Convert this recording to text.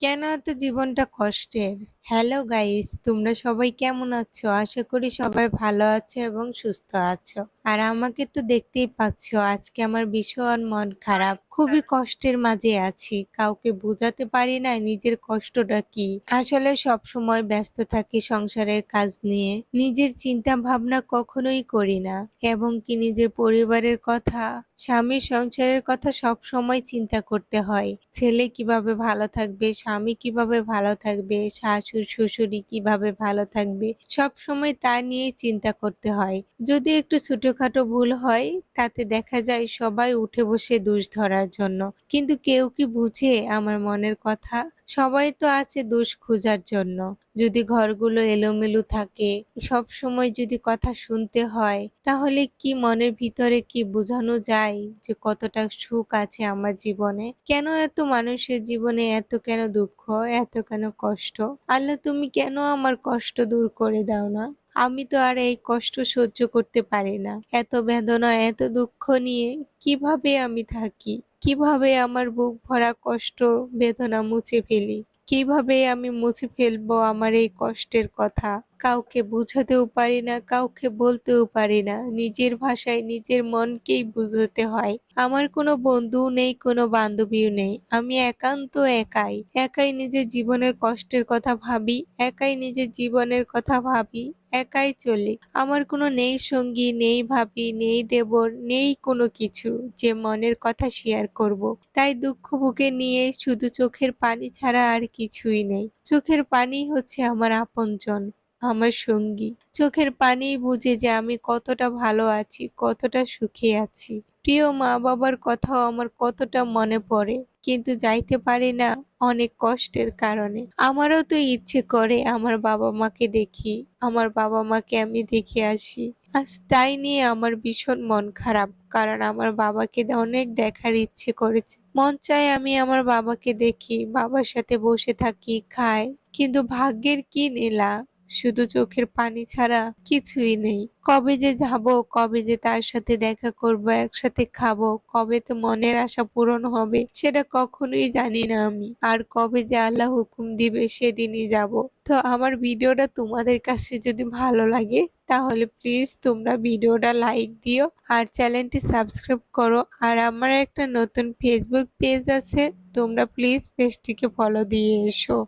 কেন এত জীবনটা কষ্টের? হ্যালো গাইস, তোমরা সবাই কেমন আছো? আশা করি সবাই ভালো আছো এবং সুস্থ আছো। আর আমাকে তো দেখতেই পাচ্ছ আজকে আমার ভীষণ মন খারাপ। খুবই কষ্টের মাঝে আছি। কাউকে বোঝাতে পারি না নিজের কষ্টটা কি। আসলে সব সময় ব্যস্ত থাকি সংসারের কাজ নিয়ে। নিজের চিন্তা ভাবনা কখনোই করি না এবং কি নিজের পরিবারের কথা, স্বামীর সংসারের কথা সব সময় চিন্তা করতে হয়। ছেলে কীভাবে ভালো থাকবে, স্বামী কীভাবে ভালো থাকবে, শাশুড় শ্বশুরি কীভাবে ভালো থাকবে, সব সময় তা নিয়ে চিন্তা করতে হয়। যদি একটু ছোটখাটো ভুল হয় তাতে দেখা যায় সবাই উঠে বসে দোষ ধরার জন্য। কিন্তু কেউ কি বুঝে আমার মনের কথা? সবাই তো আছে দোষ খোঁজার জন্য। যদি ঘরগুলো এলোমেলো থাকে, সব সময় যদি কথা শুনতে হয়, তাহলে কি মনের ভিতরে কি বোঝানো যায় যে কতটা সুখ আছে আমার জীবনে? কেন এত মানুষের জীবনে এত কেন দুঃখ, এত কেন কষ্ট? আল্লাহ তুমি কেন আমার কষ্ট দূর করে দাও না? আমি তো আর এই কষ্ট সহ্য করতে পারি না। এত বেদনা, এত দুঃখ নিয়ে কীভাবে আমি থাকি? কীভাবে আমার বুক ভরা কষ্ট, বেদনা মুছে ফেলি? কীভাবে আমি মুছে ফেলব আমার এই কষ্টের কথা? কাউকে বুঝাতেও পারি না, কাউকে বলতেও পারি না। নিজের ভাষায় নিজের মনকেই বুঝাতে হয়। আমার কোনো বন্ধুও নেই, কোনো বান্ধবীও নেই। আমি একান্ত একাই। একাই নিজের জীবনের কষ্টের কথা ভাবি, একাই নিজের জীবনের কথা ভাবি, একাই চলি। আমার কোনো নেই সঙ্গী, নেই ভাবি, নেই দেবর, নেই কোনো কিছু যে মনের কথা শেয়ার করব। তাই দুঃখ বুকে নিয়ে শুধু চোখের পানি ছাড়া আর কিছুই নেই। চোখের পানি হচ্ছে আমার আপনজন। আমার সঙ্গী। চোখের পানিই বুঝে যে আমি কতটা ভালো আছি, কতটা সুখে আছি। প্রিয় মা-বাবার কথাও আমার কতটা মনে পড়ে। কিন্তু যাইতে পারি না অনেক কষ্টের কারণে। আমারও তো ইচ্ছে করে আমার বাবা-মাকে দেখি, আমার বাবা-মাকে আমি দেখে আসি। আজ তাই নিয়ে আমার ভীষণ মন খারাপ। কারণ আমার বাবাকে অনেক দেখার ইচ্ছে করেছে। মন চায় আমি আমার বাবাকে দেখি, বাবার সাথে বসে থাকি, খাই। কিন্তু ভাগ্যের কি নীলা শুধু চোখের পানি ছাড়া কিছুই নেই। কবে যে যাব, কবে যে তার সাথে দেখা করব, একসাথে খাব, কবে তো মনের আশা পূরণ হবে সেটা কখনোই জানি না আমি। আর কবে যে আল্লাহ হুকুম দিবে সেদিনই যাব। তো আমার ভিডিওটা তোমাদের কাছে যদি ভালো লাগে তাহলে প্লিজ তোমরা ভিডিওটা লাইক দিও আর চ্যানেলটি সাবস্ক্রাইব করো আর আমার একটা নতুন ফেসবুক পেজ আছে তোমরা প্লিজ পেজটিকে ফলো দিয়ে এসো